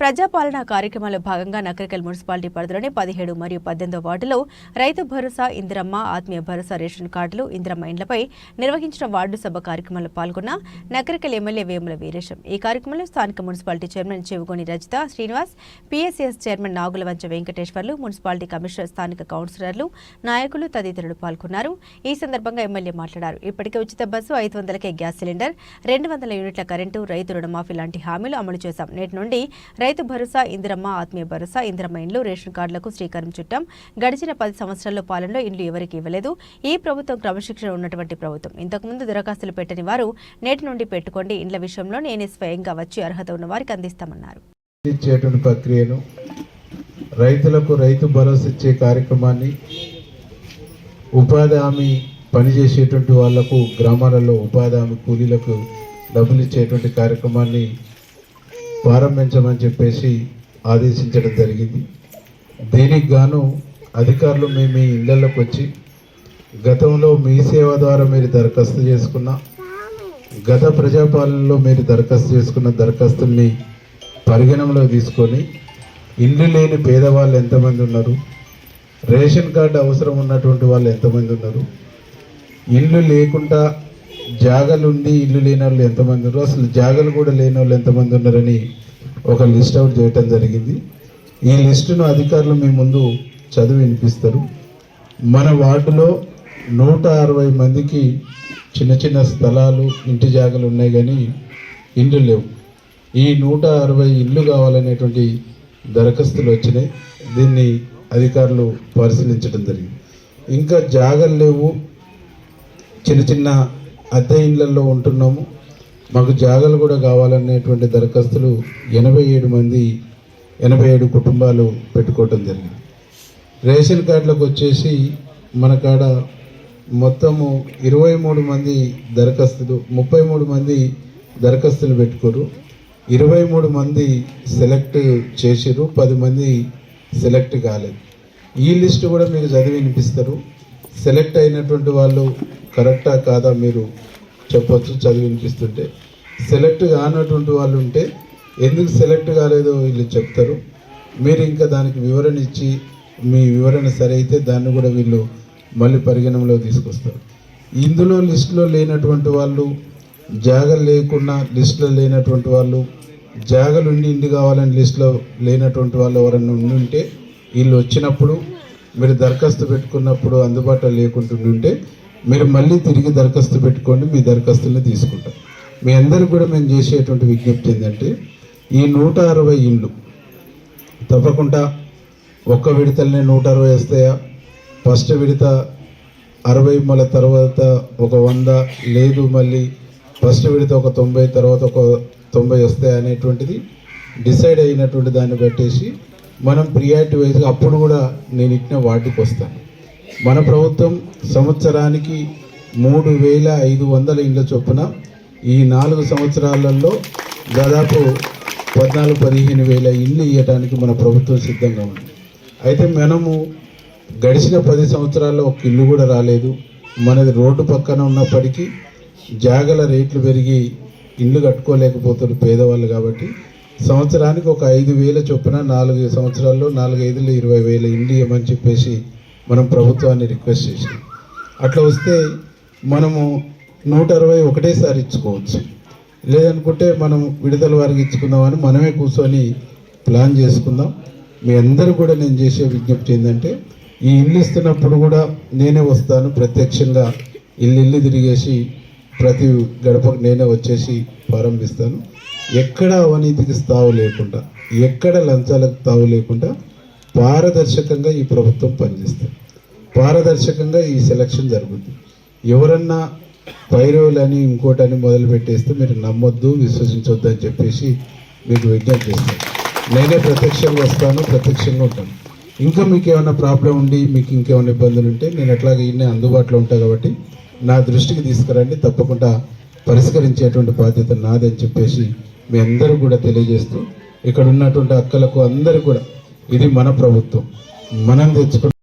ప్రజాపాలన కార్యక్రమంలో భాగంగా నకరికల్ మున్సిపాలిటీ పరిధిలోని పదిహేడు మరియు పద్దెనిమిదో వార్డులో రైతు భరోసా ఇందిరమ్మ ఆత్మీయ భరోసా రేషన్ కార్డులు ఇందిరమ్మ ఇండ్లపై నిర్వహించిన వార్డు సభ కార్యక్రమంలో పాల్గొన్న నకరికల్ ఎమ్మెల్యే వేముల వీరేశం. ఈ కార్యక్రమంలో స్థానిక municipality chairman Chevugoni Rajitha Srinivas PSS chairman Nagulavancha Venkateswarlu municipality commissioner స్థానిక కౌన్సిలర్లు నాయకులు తదితరులు పాల్గొన్నారు. ఈ సందర్భంగా ఎమ్మెల్యే మాట్లాడారు. ఇప్పటికే ఉచిత బస్సు ఐదు వందలకే గ్యాస్ సిలిండర్ రెండు వందల యూనిట్ల కరెంటు రైతు రుణమాఫీ లాంటి హామీలు అమలు చేశాం. నేటి నుండి రైతు భరోసా ఇందిరమ్మ ఆత్మీయ భరోసా ఇందిరమ్మ ఇండ్లు రేషన్ కార్డులకు శ్రీకారం చుట్టాం. గడిచిన పది సంవత్సరాల్లో పాలనలో ఇండ్లు ఎవరికి ఇవ్వలేదు. ఈ ప్రభుత్వం క్రమశిక్షణ ఉన్నటువంటి ప్రభుత్వం. ఇంతకుముందు దరఖాస్తులు పెట్టని వారు నేటి నుండి పెట్టుకోండి. ఇండ్ల విషయంలో నేనే స్వయంగా వచ్చి అర్హత ఉన్న వారికి అందిస్తామన్నారు. ప్రక్రియను రైతులకు రైతు భరోసా ఇచ్చే కార్యక్రమాన్ని ఉపాధి హామీ పనిచేసేటువంటి వాళ్ళకు గ్రామాలలో ఉపాధి హామీ కూలీలకు డబ్బులు ఇచ్చేటువంటి కార్యక్రమాన్ని ప్రారంభించమని చెప్పేసి ఆదేశించడం జరిగింది. దీనికి గాను అధికారులు మేము మీ ఇళ్ళలోకి వచ్చి గతంలో మీ సేవ ద్వారా మీరు దరఖాస్తు చేసుకున్న గత ప్రజాపాలనలో మీరు దరఖాస్తు చేసుకున్న దరఖాస్తుల్ని పరిగణనలో తీసుకొని ఇల్లు లేని పేదవాళ్ళు ఎంతమంది ఉన్నారు? రేషన్ కార్డు అవసరం ఉన్నటువంటి వాళ్ళు ఎంతమంది ఉన్నారు? ఇల్లు లేకుండా జాగలుండి ఇల్లు లేని వాళ్ళు ఎంతమంది ఉన్నారు అసలు జాగలు కూడా లేని వాళ్ళు ఎంతమంది ఉన్నారని ఒక లిస్ట్ అవుట్ చేయటం జరిగింది. ఈ లిస్టును అధికారులు మీ ముందు చదివి వినిపిస్తారు. మన వార్డులో నూట అరవై మందికి చిన్న చిన్న స్థలాలు ఇంటి జాగలు ఉన్నాయి కానీ ఇండ్లు లేవు. ఈ నూట అరవై ఇల్లు కావాలనేటువంటి దరఖాస్తులు వచ్చినాయి. దీన్ని అధికారులు పరిశీలించడం జరిగింది. ఇంకా జాగలు లేవు. చిన్న చిన్న అద్దె ఇళ్ళలో ఉంటున్నాము. మాకు జాగలు కూడా కావాలనేటువంటి దరఖాస్తులు ఎనభై ఏడు మంది ఎనభై ఏడు కుటుంబాలు పెట్టుకోవటం జరిగింది. రేషన్ కార్డులకు వచ్చేసి మన కాడ మొత్తము ఇరవై మూడు మంది దరఖాస్తులు ముప్పై మూడు మంది దరఖాస్తులు పెట్టుకోరు. ఇరవై మూడు మంది సెలెక్ట్ చేసిరు పది మంది సెలెక్ట్ కాలేదు. ఈ లిస్ట్ కూడా మీకు చదివి వినిపిస్తారు. సెలెక్ట్ అయినటువంటి వాళ్ళు కరెక్టా కాదా మీరు చెప్పొచ్చు చదివి వినిపిస్తుంటే సెలెక్ట్ కానటువంటి వాళ్ళు ఉంటే ఎందుకు సెలెక్ట్ కాలేదో వీళ్ళు చెప్తారు. మీరు ఇంకా దానికి వివరణ ఇచ్చి మీ వివరణ సరైతే దాన్ని కూడా వీళ్ళు మళ్ళీ పరిగణనలో తీసుకొస్తారు. ఇందులో లిస్టులో లేనటువంటి వాళ్ళు జాగలు లేకుండా లిస్టులో లేనటువంటి వాళ్ళు జాగలు ఉండి ఇండి కావాలని లిస్టులో లేనటువంటి వాళ్ళు ఎవరన్నా ఉండి ఉంటే వీళ్ళు వచ్చినప్పుడు మీరు దరఖాస్తు పెట్టుకున్నప్పుడు అందుబాటులో లేకుండా ఉంటే మీరు మళ్ళీ తిరిగి దరఖాస్తు పెట్టుకోండి మీ దరఖాస్తుల్ని తీసుకుంటాం. మీ అందరికి కూడా మేము చేసేటువంటి విజ్ఞప్తి ఏంటంటే ఈ నూట అరవై ఇండ్లు తప్పకుండా ఒక్క విడతలనే నూట అరవై వస్తాయా? ఫస్ట్ విడత అరవై మళ్ళీ తర్వాత ఒక వంద లేదు మళ్ళీ ఫస్ట్ విడత ఒక తొంభై తర్వాత ఒక తొంభై వస్తాయి అనేటువంటిది డిసైడ్ అయినటువంటి దాన్ని బట్టేసి మనం ప్రియారిటీ వైజ్గా అప్పుడు కూడా నేను ఇచ్చిన వాటికి వస్తాను మన ప్రభుత్వం సంవత్సరానికి మూడు వేల ఐదు వందల ఇండ్ల చొప్పున ఈ నాలుగు సంవత్సరాలలో దాదాపు పద్నాలుగు పదిహేను వేల ఇండ్లు ఇవ్వడానికి మన ప్రభుత్వం సిద్ధంగా ఉంది. అయితే మనము గడిచిన పది సంవత్సరాల్లో ఒక ఇల్లు కూడా రాలేదు. మనది రోడ్డు పక్కన ఉన్నప్పటికీ జాగల రేట్లు పెరిగి ఇల్లు కట్టుకోలేకపోతున్నారు పేదవాళ్ళు కాబట్టి సంవత్సరానికి ఒక ఐదు వేల చొప్పున నాలుగు సంవత్సరాల్లో నాలుగు ఐదులో ఇరవై వేల ఇండియమని చెప్పేసి మనం ప్రభుత్వాన్ని రిక్వెస్ట్ చేసినాం. అట్లా వస్తే మనము నూట అరవై ఒకటేసారి ఇచ్చుకోవచ్చు. లేదనుకుంటే మనం విడుదల వారికి ఇచ్చుకుందామని మనమే కూర్చొని ప్లాన్ చేసుకుందాం. మీ అందరూ కూడా నేను చేసే విజ్ఞప్తి ఏంటంటే ఈ ఇల్లు ఇస్తున్నప్పుడు కూడా నేనే వస్తాను. ప్రత్యక్షంగా ఇల్లు ఇల్లు తిరిగేసి ప్రతి గడపకు నేనే వచ్చేసి ప్రారంభిస్తాను. ఎక్కడ అవినీతికి తావు లేకుండా ఎక్కడ లంచాలకు తావు లేకుండా పారదర్శకంగా ఈ ప్రభుత్వం పనిచేస్తుంది. పారదర్శకంగా ఈ సెలక్షన్ జరుగుతుంది. ఎవరన్నా పైరవులని ఇంకోటని మొదలు పెట్టేస్తే మీరు నమ్మొద్దు విశ్వసించొద్దు అని చెప్పేసి మీకు విజ్ఞప్తి చేస్తాను. నేనే ప్రత్యక్షంగా వస్తాను ప్రత్యక్షంగా ఉంటాను. ఇంకా మీకు ఏమైనా ప్రాబ్లం ఉండి మీకు ఇంకేమైనా ఇబ్బందులు ఉంటే నేను ఎట్లాగ ఇన్నే అందుబాటులో ఉంటాను కాబట్టి నా దృష్టికి తీసుకురండి. తప్పకుండా పరిష్కరించేటువంటి బాధ్యత నాదని చెప్పేసి మీ అందరూ కూడా తెలియజేస్తూ ఇక్కడ ఉన్నటువంటి అక్కలకు అందరూ కూడా ఇది మన ప్రభుత్వం. మనం తెచ్చుకున్న